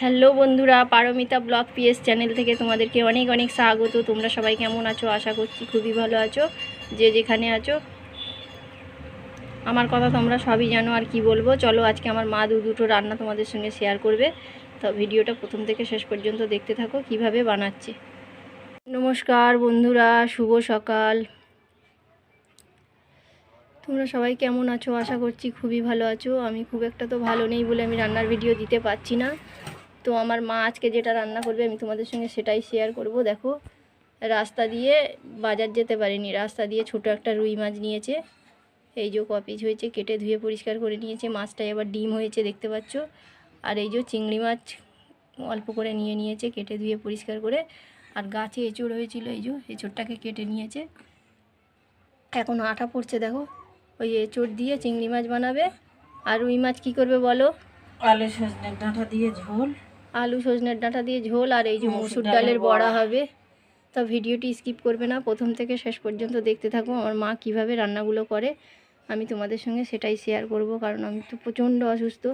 Hello বন্ধুরা, Paromita blog PS channel থেকে তোমাদেরকে অনেক অনেক স্বাগত। তোমরা সবাই কেমন আছো? আশা করছি খুবই ভালো আছো। যে যেখানে আছো, আমার কথা তোমরা সবই জানো আর কি বলব। চলো আজকে আমার মা দু দুটো রান্না তোমাদের সঙ্গে শেয়ার করবে। তো ভিডিওটা প্রথম থেকে শেষ পর্যন্ত দেখতে থাকো, কীভাবে বানাচ্ছে। নমস্কার বন্ধুরা, শুভ সকাল। তোমরা সবাই কেমন আছো? আশা করছি খুবই ভালো আছো। আমি খুব একটা তো ভালো নেই বলে আমি রান্নার ভিডিও দিতে পারছি না। তো আমার মা আজকে যেটা রান্না করবে, আমি তোমাদের সঙ্গে সেটাই শেয়ার করব। দেখো, রাস্তা দিয়ে বাজার যেতে পারিনি। রাস্তা দিয়ে ছোট একটা রুই মাছ নিয়েছে। এই যে কপিজ হয়েছে, কেটে ধুয়ে পরিষ্কার করে নিয়েছে। মাছটায় আবার ডিম হয়েছে, দেখতে পাচ্ছ। আর এই যে চিংড়ি মাছ অল্প করে নিয়ে নিয়েছে, কেটে ধুয়ে পরিষ্কার করে। আর গাছে এঁচড় হয়েছিল, এই যে, এঁচড়টাকে কেটে নিয়েছে। এখন আটা পড়ছে, দেখো। ওই এঁচড় দিয়ে চিংড়ি মাছ বানাবে। আর রুই মাছ কী করবে বলো? আলু সজনে ডাঁটা দিয়ে ঝোল। আলু সজনের ডাঁটা দিয়ে ঝোল আর এই যে মসুর মসুর ডালের বড়া। হবে। তা ভিডিওটি স্কিপ করবে না প্রথম থেকে শেষ পর্যন্ত দেখতে থাকো। আমার মা কীভাবে রান্নাগুলো করে আমি তোমাদের সঙ্গে সেটাই শেয়ার করব কারণ আমি তো প্রচণ্ড অসুস্থ।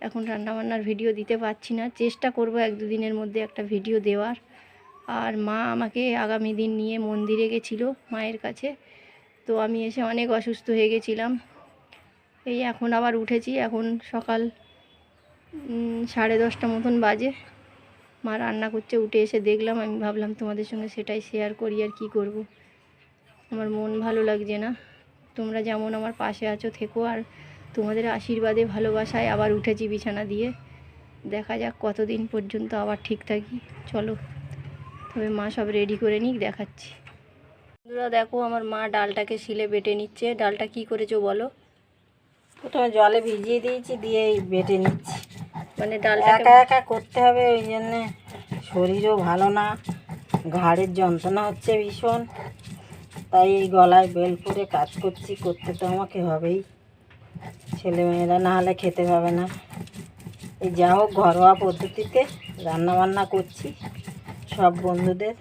এখন রান্নাবান্নার ভিডিও দিতে পারছি না। চেষ্টা করব এক দুদিনের মধ্যে একটা ভিডিও দেওয়ার। আর মা আমাকে আগামী দিন নিয়ে মন্দিরে গেছিল মায়ের কাছে। তো আমি এসে অনেক অসুস্থ হয়ে গেছিলাম। এই এখন আবার উঠেছি। এখন সকাল সাড়ে দশটা মতন বাজে। মা রান্না করছে, উঠে এসে দেখলাম, আমি ভাবলাম তোমাদের সঙ্গে সেটাই শেয়ার করি আর কি করব। আমার মন ভালো লাগছে না। তোমরা যেমন আমার পাশে আছো, থেকো। আর তোমাদের আশীর্বাদে, ভালোবাসায় আবার উঠেছি বিছানা দিয়ে। দেখা যাক কতদিন পর্যন্ত আবার ঠিক থাকি। চলো, তবে মা সব রেডি করে নিক, দেখাচ্ছি। বন্ধুরা, দেখো, আমার মা ডালটাকে শিলে বেটে নিচ্ছে। ডালটা কি করেছ বলো? প্রথমে জলে ভিজিয়ে দিয়েছি, দিয়ে বেটে নিচ্ছি। মানে ডালটাকে একা একা করতে হবে ওই জন্যে শরীরও ভালো না ঘাড়ের যন্ত্রণা হচ্ছে ভীষণ। তাই এই গলায় বেল করে কাজ করছি করতে তো আমাকে হবেই। ছেলেমেয়েরা না হলে খেতে পাবে না। এই যা হোক ঘরোয়া পদ্ধতিতে রান্নাবান্না করছি সব বন্ধুদের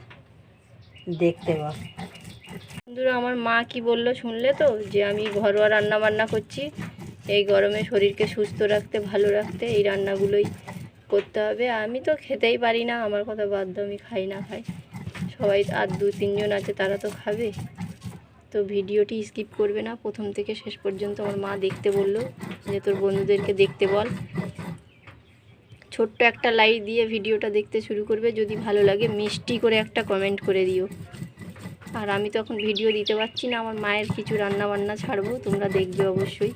দেখতে পাবে বন্ধুরা আমার মা কি বলল শুনলে তো? যে আমি ঘরোয়া রান্না বান্না করছি। এই গরমে শরীরকে সুস্থ রাখতে, ভালো রাখতে এই রান্নাগুলোই করতে হবে। আমি তো খেতেই পারি না, আমার কথা বাধ্য আমি খাই না খাই। সবাই আর দু তিনজন আছে, তারা তো খাবে। তো ভিডিওটি স্কিপ করবে না, প্রথম থেকে শেষ পর্যন্ত আমার মা দেখতে বলল যে তোর বন্ধুদেরকে দেখতে বল। ছোট্ট একটা লাইক দিয়ে ভিডিওটা দেখতে শুরু করবে, যদি ভালো লাগে মিষ্টি করে একটা কমেন্ট করে দিও। আর আমি তো এখন ভিডিও দিতে পারছি না, আমার মায়ের কিছু রান্না বান্না ছাড়বো, তোমরা দেখবে অবশ্যই।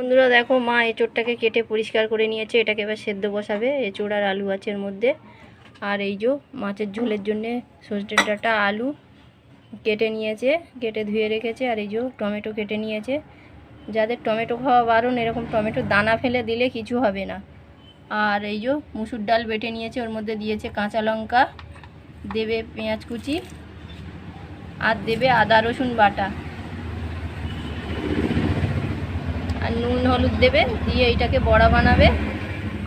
বন্ধুরা দেখো, মা এঁচোড়টাকে কেটে পরিষ্কার করে নিয়েছে। এটাকে এবার সেদ্ধ বসাবে। এঁচোড় আর আলু আছে এর মধ্যে। আর এই যে মাছের ঝোলের জন্যে সজনের ডাঁটা, আলু কেটে নিয়েছে, কেটে ধুয়ে রেখেছে। আর এই যে টমেটো কেটে নিয়েছে। যাদের টমেটো খাওয়া বারণ, এরকম টমেটো দানা ফেলে দিলে কিছু হবে না। আর এই যে মুসুর ডাল বেটে নিয়েছে, ওর মধ্যে দিয়েছে কাঁচা লঙ্কা, দেবে পেঁয়াজ কুচি, আর দেবে আদা রসুন বাটা। আর নুন হলুদ দেবে, দিয়ে এইটাকে বড়া বানাবে।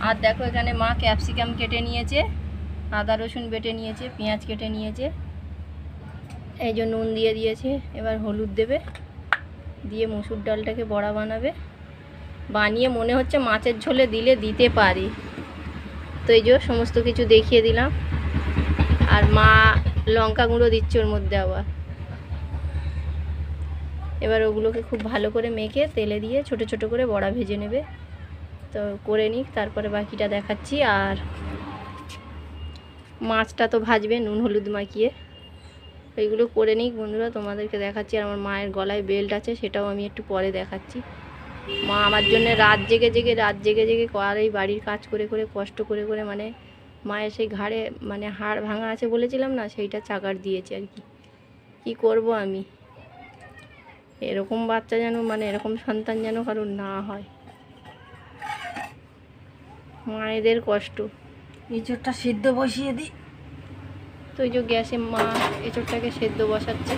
আর দেখো এখানে মা ক্যাপসিকাম কেটে নিয়েছে, আদা রসুন বেটে নিয়েছে, পেঁয়াজ কেটে নিয়েছে। এই যে নুন দিয়ে দিয়েছে, এবার হলুদ দেবে, দিয়ে মুসুর ডালটাকে বড়া বানাবে। বানিয়ে মনে হচ্ছে মাছের ঝোলে দিলে দিতে পারি। তো এই যে সমস্ত কিছু দেখিয়ে দিলাম। আর মা লঙ্কা গুঁড়ো দিচ্ছে ওর মধ্যে আবার। এবার ওগুলোকে খুব ভালো করে মেখে তেলে দিয়ে ছোট ছোট করে বড়া ভেজে নেবে। তো করে নিক, তারপরে বাকিটা দেখাচ্ছি। আর মাছটা তো ভাজবে নুন, হলুদ মাখিয়ে। ওইগুলো করে নিক বন্ধুরা, তোমাদেরকে দেখাচ্ছি। আর আমার মায়ের গলায় বেল্ট আছে, সেটাও আমি একটু পরে দেখাচ্ছি। মা আমার জন্য রাত জেগে জেগে, রাত জেগে জেগে আর এই বাড়ির কাজ করে করে, কষ্ট করে করে মানে মায়ের সেই ঘাড়ে মানে হাড় ভাঙা আছে বলেছিলাম না, সেইটা চাকার দিয়েছে আর কি। কী করব আমি? এরকম বাচ্চা যেন মানে এরকম সন্তান যেন কারোর না হয়। মায়েদের কষ্ট। এঁচোড়টা সিদ্ধ বসিয়ে দিই তো এই যে গ্যাসে মা এঁচোড়টাকে সেদ্ধ বসাচ্ছে।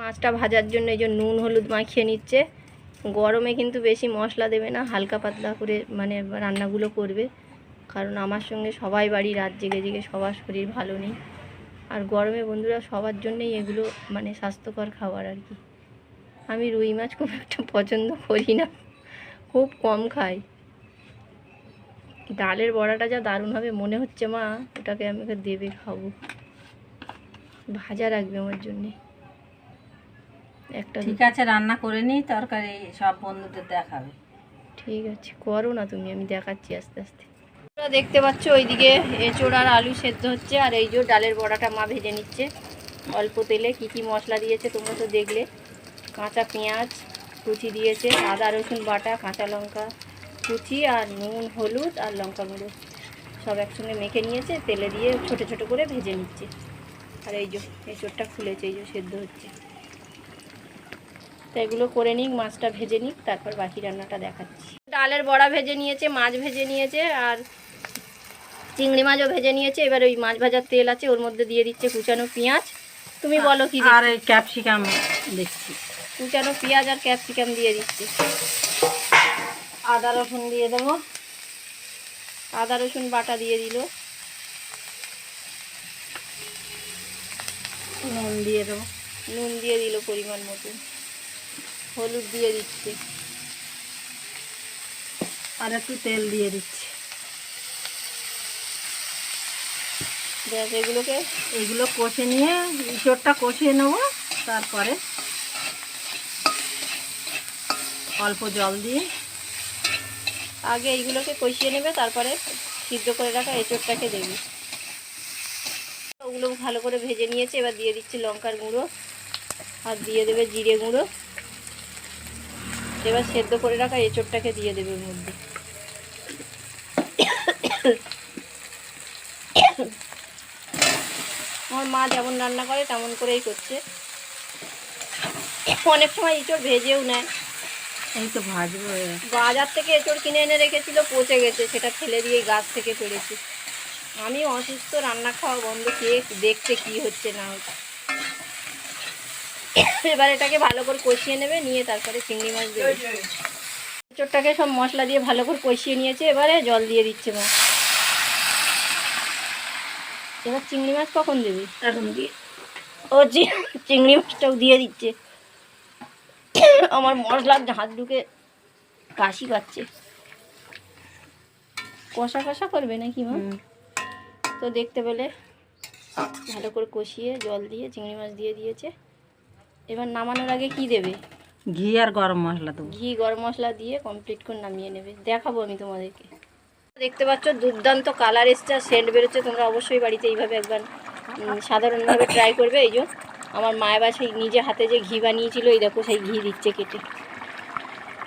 মাছটা ভাজার জন্য এই যে নুন হলুদ মাখিয়ে নিচ্ছে। গরমে কিন্তু বেশি মশলা দেবে না হালকা পাতলা করে মানে রান্নাগুলো করবে। কারণ আমার সঙ্গে সবাই বাড়ি রাত জেগে জেগে সবার শরীর ভালো নেই। আর গরমে বন্ধুরা সবার জন্যই এগুলো মানে স্বাস্থ্যকর খাবার আর কি। আমি রুই মাছ খুব একটা পছন্দ করি না খুব কম খাই। ডালের বড়াটা যা দারুণ হবে মনে হচ্ছে মা ওটাকে আমাকে দেবে খাব। ভাজা রাখবে আমার জন্যে। একটা ঠিক আছে রান্না করে নিই তরকারি সব বন্ধুদের দেখাবে। ঠিক আছে করো না তুমি আমি দেখাচ্ছি আস্তে আস্তে। দেখতে পাচ্ছ ওইদিকে এঁচোড় আর আলু সেদ্ধ হচ্ছে, আর এই যে ডালের বড়াটা মা ভেজে নিচ্ছে। অল্প তেলে কি কি মশলা দিয়েছে তোমরা তো দেখলে। কাঁচা পেঁয়াজ, কুচি দিয়েছে, আদা, রসুন বাটা, কাঁচা লঙ্কা কুচি, আর নুন, হলুদ, আর লঙ্কা গুঁড়ো। সব একসঙ্গে মেখে নিয়েছে, তেলে দিয়ে ছোট ছোট করে ভেজে নিচ্ছে। আর এই যে এঁচোড়টা খুলেছে এই যে সেদ্ধ হচ্ছে। তো এগুলো করে নিক, মাছটা ভেজে নিক, তারপর বাকি রান্নাটা দেখাচ্ছি। ডালের বড়া ভেজে নিয়েছে, মাছ ভেজে নিয়েছে, আর চিংড়ি মাছও ভেজে নিয়েছে এবার ওই মাছ ভাজার তেল আছে ওর মধ্যে দিয়ে দিচ্ছে কুচানো পেঁয়াজ। তুমি বলো কি আর এই ক্যাপসিকাম দেখছি কুচানো পেঁয়াজ আর ক্যাপসিকাম দিয়ে দিচ্ছে। আদা রসুন দিয়ে দেবো। আদা রসুন বাটা দিয়ে দিল। নুন দিয়ে দেবো। নুন দিয়ে দিল পরিমাণ মতো। হলুদ দিয়ে দিচ্ছে। আর একটু তেল দিয়ে দিচ্ছি। ব্যাস এগুলোকে এগুলো কষে নিয়ে ইঁচড়টা কষিয়ে নেব তারপরে অল্প জল দিয়ে। আগে এইগুলোকে কষিয়ে নেবে তারপরে সিদ্ধ করে রাখা এঁচোড়টাকে দেবে। ওগুলো ভালো করে ভেজে নিয়েছে এবার দিয়ে দিচ্ছি লঙ্কার গুঁড়ো আর দিয়ে দেবে জিরে গুঁড়ো। এবার সেদ্ধ করে রাখা এঁচোড়টাকে দিয়ে দেবে মধ্যে আমার মা যেমন রান্না করে তেমন করেই করছে। অনেক সময় এঁচোড় ভেজেও নেয়। এই তো ভাজবো বাজার থেকে এঁচড় কিনে এনে রেখেছিল পচে গেছে সেটা ফেলে দিয়ে গাছ থেকে পেরেছি আমি অসুস্থ রান্না খাওয়া বন্ধ খেয়ে দেখতে কি হচ্ছে না হচ্ছে। এবার এটাকে ভালো করে কষিয়ে নেবে নিয়ে তারপরে চিংড়ি মাছ দেবে। এঁচড়টাকে সব মশলা দিয়ে ভালো করে কষিয়ে নিয়েছে এবারে জল দিয়ে দিচ্ছে মা। এবার চিংড়ি মাছ কখন দেবে? এখন দিয়ে। ও চিংড়ি মাছটাও দিয়ে দিচ্ছে। আমার মশলার হাত ঢুকে কাশি পাচ্ছে। কষা কষা করবে নাকি মা। তো দেখতে পেলে ভালো করে কষিয়ে জল দিয়ে চিংড়ি মাছ দিয়ে দিয়েছে। এবার নামানোর আগে কি দেবে? ঘি আর গরম মশলা দেবো। ঘি গরম মশলা দিয়ে কমপ্লিট করে নামিয়ে নেবে। দেখাবো আমি তোমাদেরকে। দেখতে পাচ্ছ দুর্দান্ত কালার এসছে আর সেন্ট বেরোচ্ছে। তোমরা অবশ্যই বাড়িতে এইভাবে একবার সাধারণভাবে ট্রাই করবে। এই যে আমার মায়ের বা সেই নিজে হাতে যে ঘি বানিয়েছিল এই দেখো সেই ঘি দিচ্ছে কেটে।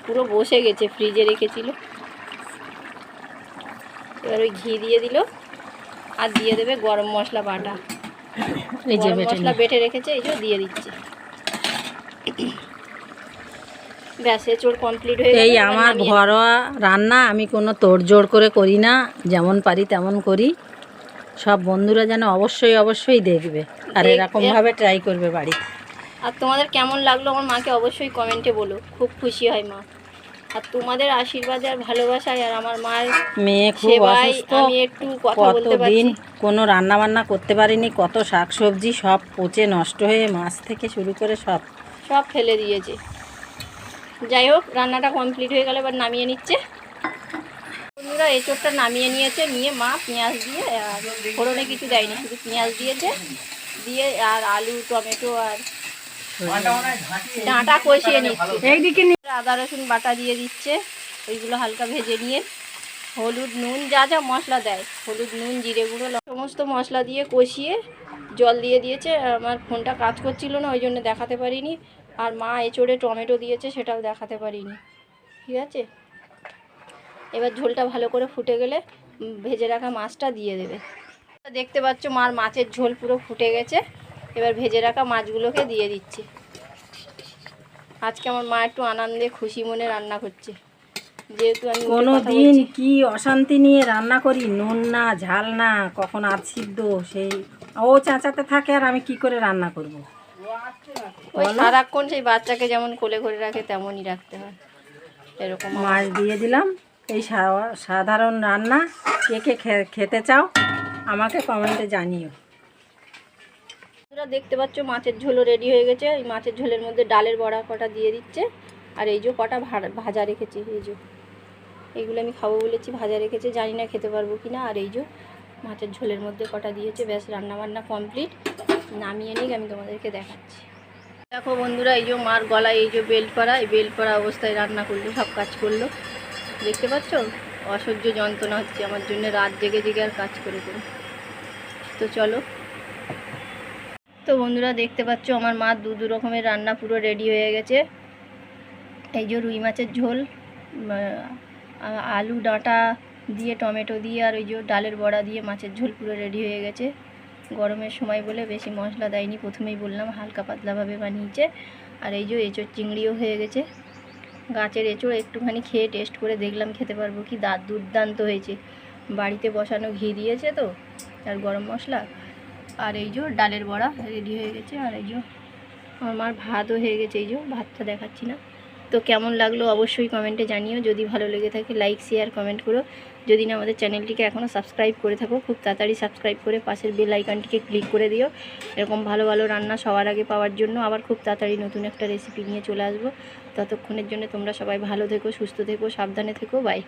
পুরো বসে গেছে ফ্রিজে রেখেছিল। এবার ওই ঘি দিয়ে দিল আর দিয়ে দেবে গরম মশলা বাটা। মশলা বেটে রেখেছে এই যে দিয়ে দিচ্ছে। ব্যাস এঁচোড় কমপ্লিট হয়ে এই আমার ঘরোয়া রান্না আমি কোনো তোড়জোড় করে করি না যেমন পারি তেমন করি। সব বন্ধুরা যেন অবশ্যই অবশ্যই দেখবে আর এরকমভাবে ট্রাই করবে বাড়িতে। আর তোমাদের কেমন লাগল আমার মাকে অবশ্যই কমেন্টে বলো খুব খুশি হয় মা। আর তোমাদের আশীর্বাদে আর ভালোবাসায় আর আমার মায়ের মেয়ে খুব সেবায় অসুস্থ আমি একটু কথা বলতে কতদিন কোনো রান্না বান্না করতে পারিনি কত শাকসবজি সব পচে নষ্ট হয়ে মাছ থেকে শুরু করে সব। সব ফেলে দিয়েছে। যাই হোক রান্নাটা কমপ্লিট হয়ে গেলে এবার নামিয়ে নিচ্ছে। বন্ধুরা এঁচোড়টা নামিয়ে নিয়েছে নিয়ে মা পেঁয়াজ দিয়ে আর ফোড়নে কিছু দেয়নি শুধু পেঁয়াজ দিয়েছে। দিয়ে আর আলু টমেটো আর ডাঁটা কষিয়ে নিচ্ছে। এইদিকে আদা রসুন বাটা দিয়ে দিচ্ছে ওইগুলো হালকা ভেজে নিয়ে। হলুদ নুন যা যা মশলা দেয় হলুদ নুন জিরে গুঁড়ো সমস্ত মশলা দিয়ে কষিয়ে জল দিয়ে দিয়েছে। আমার ফোনটা কাজ করছিল না ওই জন্য দেখাতে পারিনি। আর মা এঁচড়ে টমেটো দিয়েছে সেটাও দেখাতে পারিনি। ঠিক আছে? এবার ঝোলটা ভালো করে ফুটে গেলে ভেজে রাখা মাছটা দিয়ে দেবে। দেখতে পাচ্ছ মার মাছের ঝোল পুরো ফুটে গেছে। এবার ভেজে রাখা মাছগুলোকে দিয়ে দিচ্ছে। আজকে আমার মা একটু আনন্দে খুশি মনে রান্না করছে। যেহেতু আমি কোনো দিন কি অশান্তি নিয়ে রান্না করি? নুন না ঝাল না কখন আর সিদ্ধ সেই ও চাঁচাতে থাকে আর আমি কি করে রান্না করব। ওই সারাক্ষণ সেই বাচ্চাকে যেমন কোলে করে রাখে তেমনই রাখতে হয়। এরকম মাছ দিয়ে দিলাম। এই সাধারণ রান্না। কে কে খেতে চাও আমাকে কমেন্টে জানিও। দেখতে পাচ্ছ মাছের ঝোলও রেডি হয়ে গেছে। এই মাছের ঝোলের মধ্যে ডালের বড়া কটা দিয়ে দিচ্ছে। আর এই যে কটা ভাজা রেখেছি এই যে। এইগুলো আমি খাব বলেছি ভাজা রেখেছে। জানি না খেতে পারব কি না। আর এই যে মাছের ঝোলের মধ্যে কটা দিয়েছে। ব্যাস রান্না বান্না কমপ্লিট নামিয়ে নিয়ে আমি তোমাদেরকে দেখাচ্ছি। দেখো বন্ধুরা, এই যে মার গলায় এই যে বেল্ট করা এই বেল্ট করা অবস্থায় রান্না করল, সব কাজ করল। দেখতে পাচ্ছ? অসহ্য যন্ত্রণা হচ্ছে, আমার জন্য রাত জেগে জেগে আর কাজ করে করে তো চলো। তো বন্ধুরা, দেখতে পাচ্ছ, আমার মা দু দু রকমের রান্না পুরো রেডি হয়ে গেছে। এই যে রুই মাছের ঝোল আলু ডাঁটা দিয়ে, টমেটো দিয়ে, আর ওই যে ডালের বড়া দিয়ে মাছের ঝোল পুরো রেডি হয়ে গেছে। গরমের সময় বলে বেশি মশলা দেয়নি। প্রথমেই বললাম হালকা পাতলাভাবে বানিয়েছে। আর এই যে এঁচোড় চিংড়িও হয়ে গেছে। গাছের এঁচোড় একটুখানি খেয়ে টেস্ট করে দেখলাম খেতে পারব কি দাঁত দুর্দান্ত হয়েছে। বাড়িতে বসানো ঘি দিয়েছে তো, আর গরম মশলা। আর এই যে ডালের বড়া রেডি হয়ে গেছে। আর এই যে আমার ভাতও হয়ে গেছে। এই যে ভাতটা দেখাচ্ছি না। তো কেমন লাগল অবশ্যই কমেন্টে জানিও। যদি ভালো লেগে থাকে লাইক শেয়ার কমেন্ট করো। যদি না, আমাদের চ্যানেলটিকে এখনও সাবস্ক্রাইব করে থাকো, খুব তাড়াতাড়ি সাবস্ক্রাইব করে পাশের বেল আইকনটিকে ক্লিক করে দিও। এরকম ভালো ভালো রান্না সবার আগে পাওয়ার জন্য আবার খুব তাড়াতাড়ি নতুন একটা রেসিপি নিয়ে চলে আসব। ততক্ষণের জন্য তোমরা সবাই ভালো থেকো, সুস্থ থেকো, সাবধানে থেকো বাই